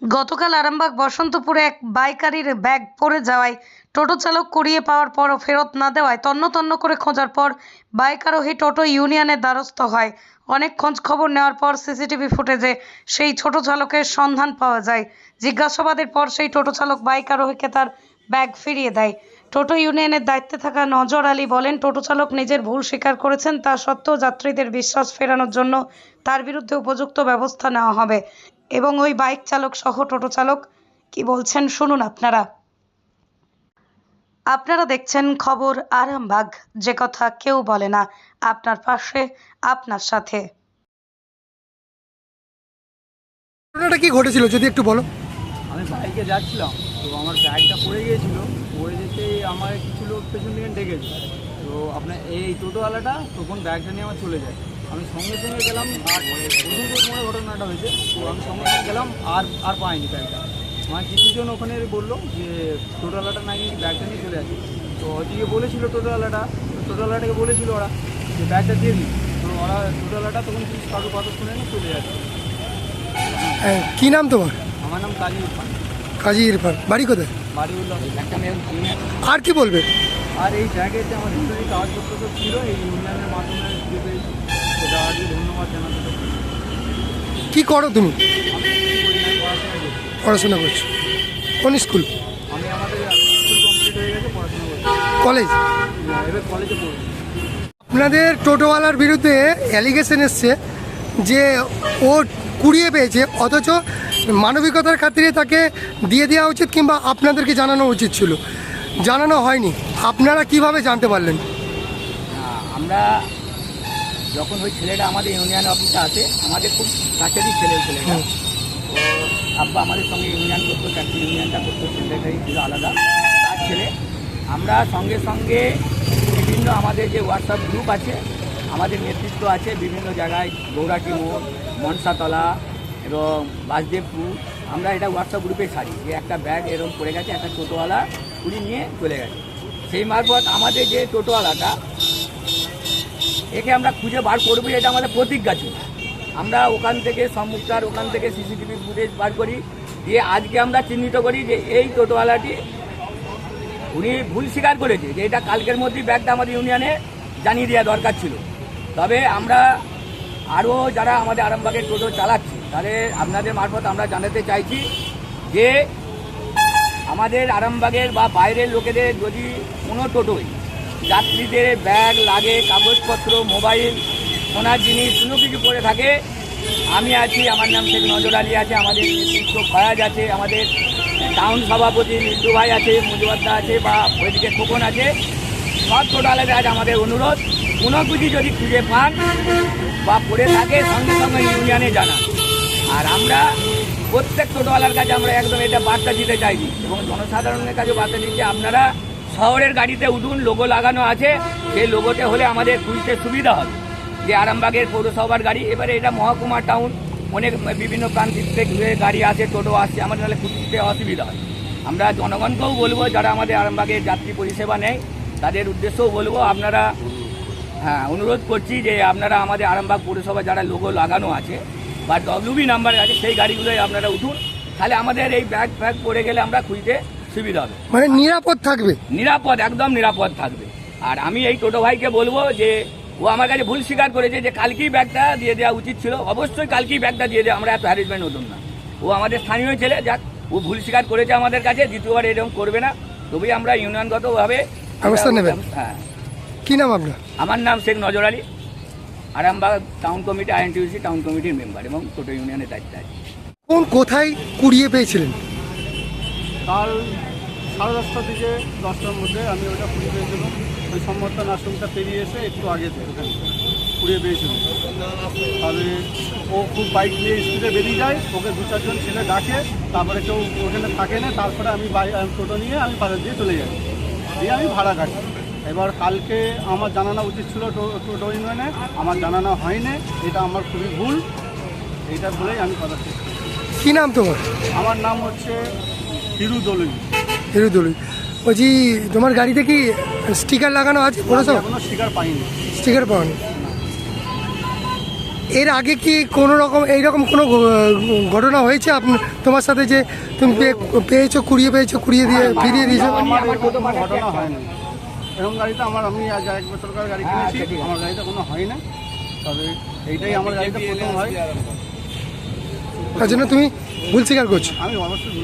গতকাল আরামবাগ বসন্তপুরে এক বাইকারির ব্যাগ পড়ে যাওয়ায় টোটো চালক কুড়িয়ে পাওয়ার পরও ফেরত না দেওয়ায় তন্ন তন্ন করে খোঁজার পর বাইক আরোহী টোটো ইউনিয়নের দ্বারস্থ হয়। অনেক খোঁজ খবর নেওয়ার পর সিসিটিভি ফুটেজে সেই ছোট চালকের সন্ধান পাওয়া যায়। জিজ্ঞাসাবাদের পর সেই টোটো চালক বাইক আরোহীকে তার ব্যাগ ফিরিয়ে দেয়। টোটো ইউনিয়নের দায়িত্বে থাকা নজর আলী বলেন, টোটো চালক নিজের ভুল স্বীকার করেছেন, তা সত্ত্বেও যাত্রীদের বিশ্বাস ফেরানোর জন্য তার বিরুদ্ধে উপযুক্ত ব্যবস্থা নেওয়া হবে। এবং ওই বাইক চালক সহ টোটো চালক কি বলছেন শুনুন আপনারা। আপনারা দেখছেন খবর আরামবাগ যে কথা কেউ বলে না আপনার পাশে আপনার সাথে। ঘটনাটা কি ঘটেছিল যদি একটু বলো। আমি বাইকে যাচ্ছিলাম তো আমার ব্যাগটা পড়ে গিয়েছিল পড়ে যেতেই আমার কিছু লোক পেছন থেকে ডেকেছে। তো আপনার এই টোটোওয়ালাটা তখন ব্যাগটা নিয়ে আমার চলে যায়। আমি সঙ্গে সঙ্গে গেলাম আর প্রথম সময় ঘটনাটা হয়েছে। তো আমি সঙ্গে সঙ্গে গেলাম আর আর পাইনি ব্যাগটা। আমার কিছুজন ওখানে বলল যে টোটোওয়ালাটা নাকি ব্যাগটা নিয়ে চলে যাচ্ছে তো ওদিকে বলেছিল টোটোওয়ালাটা তো টোটোওয়ালাটাকে বলেছিল ওরা যে ব্যাগটা দিয়ে দিই তো ওরা টোটোওয়ালাটা তখন কিছু কারোর কথা শুনে না চলে যাচ্ছে। হ্যাঁ, কি নাম তোমার? আমার নাম কাজী ইরফান। কাজী ইরফান বাড়ি কোথায়? বাড়ি মেয়ে আর কি বলবে? আর এই জায়গায় যে আমার হিস্টোরি কাগজপত্র তো ছিল এই ইউনিয়নের মাধ্যমে ধন্যবাদ জানাতে কি করো তুমি? পড়াশোনা করছ। কোন স্কুল? আমি আমাদের স্কুল কমপ্লিট হয়ে গেছে পড়াশোনা করছি। কলেজ? এবার কলেজে পড়ছি আপনাদের টোটোওয়ালার বিরুদ্ধে অ্যালিগেশন এসছে যে ও কুড়িয়ে পেয়েছে অথচ মানবিকতার খাতিরে তাকে দিয়ে দেওয়া উচিত কিংবা আপনাদেরকে জানানো উচিত ছিল। জানানো হয়নি। আপনারা কীভাবে জানতে পারলেন? আমরা যখন ওই ছেলেটা আমাদের ইউনিয়ন অফিসে আসে আমাদের খুব কাছেরই ছেলে ছেলেটা। তো আব্বা আমাদের সঙ্গে ইউনিয়ন করতো চারটি ইউনিয়নটা করতো ছেলেটাই ছিল আলাদা। তার ছেলে আমরা সঙ্গে সঙ্গে বিভিন্ন আমাদের যে হোয়াটসঅ্যাপ গ্রুপ আছে আমাদের নেতৃত্ব আছে বিভিন্ন জায়গায় গৌরাটি মোড় মনসাতলা এবং বাসদেবপুর। আমরা এটা হোয়াটসঅ্যাপ গ্রুপে ছাড়ি যে একটা ব্যাগ এরকম পড়ে গেছে একটা টোটোওয়ালা কুড়ি নিয়ে চলে গেছে। সেই মারফত আমাদের যে টোটোওয়ালাটা একে আমরা খুঁজে বার করব, এটা আমাদের প্রতিজ্ঞা ছিল। আমরা ওখান থেকে সম্মুখটার ওখান থেকে সিসিটিভি ফুটেজ বার করি, দিয়ে আজকে আমরা চিহ্নিত করি যে এই টোটোওয়ালাটি উনি ভুল স্বীকার করেছে, যে এটা কালকের মধ্যেই ব্যাগটা আমাদের ইউনিয়নে জানিয়ে দেওয়া দরকার ছিল। তবে আমরা আরও যারা আমাদের আরামবাগের টোটো চালাচ্ছি, তাদের আপনাদের মারফত আমরা জানাতে চাইছি যে আমাদের আরামবাগের বা বাইরের লোকেদের যদি কোনো টোটোই যাত্রীদের ব্যাগ, লাগে, কাগজপত্র, মোবাইল, সোনার জিনিস, কোনো কিছু পড়ে থাকে। আমি আছি, আমার নাম শেখ নজর আলী আছে, আমাদের নেতৃত্ব ফয়াজ আছে, আমাদের টাউন সভাপতি মিন্টু ভাই আছে মুজুবাদ্দা আছে, বা ওইদিকে খোকন আছে। সব টোটালের আজ আমাদের অনুরোধ, কোনো কিছু যদি খুঁজে পান বা পড়ে থাকে, সঙ্গে সঙ্গে ইউনিয়নে জানান। আর আমরা প্রত্যেক টোটোওয়ালার কাছে আমরা একদম এটা বার্তা দিতে চাইছি এবং জনসাধারণের কাছে বার্তা দিচ্ছি, আপনারা শহরের গাড়িতে উঠুন, লোগো লাগানো আছে। সেই লোগোতে হলে আমাদের খুঁজতে সুবিধা হবে। যে আরামবাগের পৌরসভার গাড়ি, এবারে এটা মহকুমা টাউন। অনেক বিভিন্ন প্রান্তিক থেকে গাড়ি আছে টোটো আসছে আমাদের নাহলে খুঁজতে অসুবিধা হয়। আমরা জনগণকেও বলব, যারা আমাদের আরামবাগের যাত্রী পরিষেবা নেয়, তাদের উদ্দেশ্যও বলব, আপনারা হ্যাঁ অনুরোধ করছি যে আপনারা আমাদের আরামবাগ পৌরসভা যারা লোগো লাগানো আছে, বা ডব্লিউবি নাম্বার আছে, সেই গাড়িগুলোই আপনারা উঠুন। তাহলে আমাদের এই ব্যাগ ফ্যাগ পড়ে গেলে আমরা খুঁজতে সুবিধা হবে। মানে নিরাপদ থাকবে? নিরাপদ একদম নিরাপদ থাকবে। আর আমি এই টোটো ভাইকে বলব যে ও আমার কাছে ভুল স্বীকার করেছে যে কালকেই ব্যাগটা দিয়ে দেওয়া উচিত ছিল। অবশ্যই কালকেই ব্যাগটা দিয়ে দেওয়া আমরা এত হ্যারেসমেন্ট হতুন না। ও আমাদের স্থানীয় ছেলে যাক ও ভুল স্বীকার করেছে আমাদের কাছে দ্বিতীয়বার এরকম করবে না। তবেই আমরা ইউনিয়নগতভাবে ব্যবস্থা নেবেন। হ্যাঁ। কি নাম আপনার? আমার নাম Sheikh Nazar Ali. Arambagh town committee INTUC town কমিটির মেম্বার এবং টোটো ইউনিয়নের দায়িত্বে আছে। কোন কোথায় কুড়িয়ে পেয়েছিলেন? কাল সাড়ে দশটার দিকে দশটার মধ্যে আমি ওটা পুড়িয়ে পেয়েছিলাম ওই সম্বর্ধন আশ্রমটা পেরিয়ে এসে একটু আগে ওখানে পুড়িয়ে পেয়েছিলাম। তাহলে ও খুব বাইক নিয়ে স্পিডে বেরিয়ে যায় ওকে দু চারজন ছেলে ডাকে তারপরে কেউ ওখানে থাকে না তারপরে আমি টোটো নিয়ে আমি পাড়া দিয়ে চলে যাই। দিয়ে আমি ভাড়া কাটি। এবার কালকে আমার জানানো উচিত ছিল টোটো ইউনিয়নে আমার জানানো হয়নি এটা আমার খুবই ভুল। এইটা বলেই আমি কথা। কি নাম তোমার? আমার নাম হচ্ছে বলছি তোমার গাড়িতে কি স্টিকার লাগানো আছে? পাইনি। স্টিকার নেই এর আগে কি কোনো রকম এইরকম কোনো ঘটনা হয়েছে? আপনি তোমার সাথে যে তুমি পেয়েছ কুড়িয়ে পেয়েছ কুড়িয়ে দিয়ে ফিরিয়ে দিয়েছ? এরকম ঘটনা হয়নি। এরকম গাড়িতে আমার আমি আজ এক গাড়ি কিনেছি। আমার গাড়িতে কোনো হয় না। তবে এইটাই আমার গাড়িতে প্রথম হয়। তার জন্য তুমি ভুল স্বীকার করছ। আমি অবশ্যই